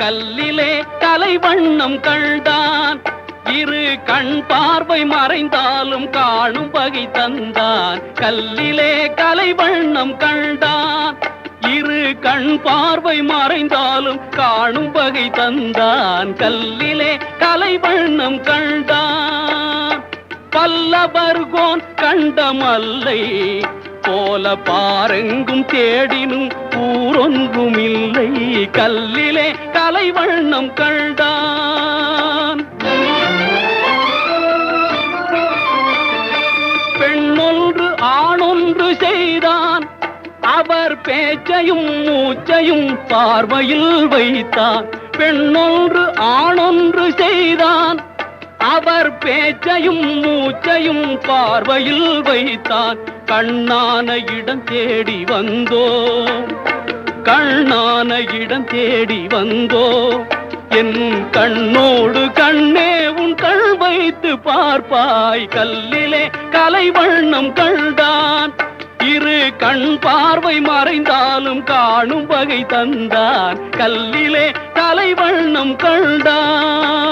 கல்லிலே கலை வண்ணம் கண்டான் இரு கண் பார்வை மறைந்தாலும் காணும் வகை தந்தான். கல்லிலே கலை வண்ணம் கண்டான் இரு கண் பார்வை மறைந்தாலும் காணும் வகை தந்தான். கல்லிலே கலை வண்ணம் கண்டான் பல்லவர்கோன் கண்டமல்லை போல பாரெங்கும் தேடினும் ஊரொன்றும் இல்லை கல்லிலே கலை வண்ணம் கண்டான். பெண்ணொன்று ஆணொன்று செய்தான். அவர் பேச்சையும் மூச்சையும் பார்வையில் வைத்தான். பெண்ணொன்று ஆணொன்று செய்தான். அவர் பேச்சையும் மூச்சையும் பார்வையில் வைத்தான். கண்ணான இடம் தேடி வந்தோ. கண்ணான இடம் தேடி வந்தோ. என் கண்ணோடு கண்ணே உன் கண் வைத்து பார்ப்பாய். கல்லிலே கலை வண்ணம் கண்டான். இரு கண் பார்வை மறைந்தாலும் காணும் வகை தந்தான். கல்லிலே கலை வண்ணம் கண்டான்.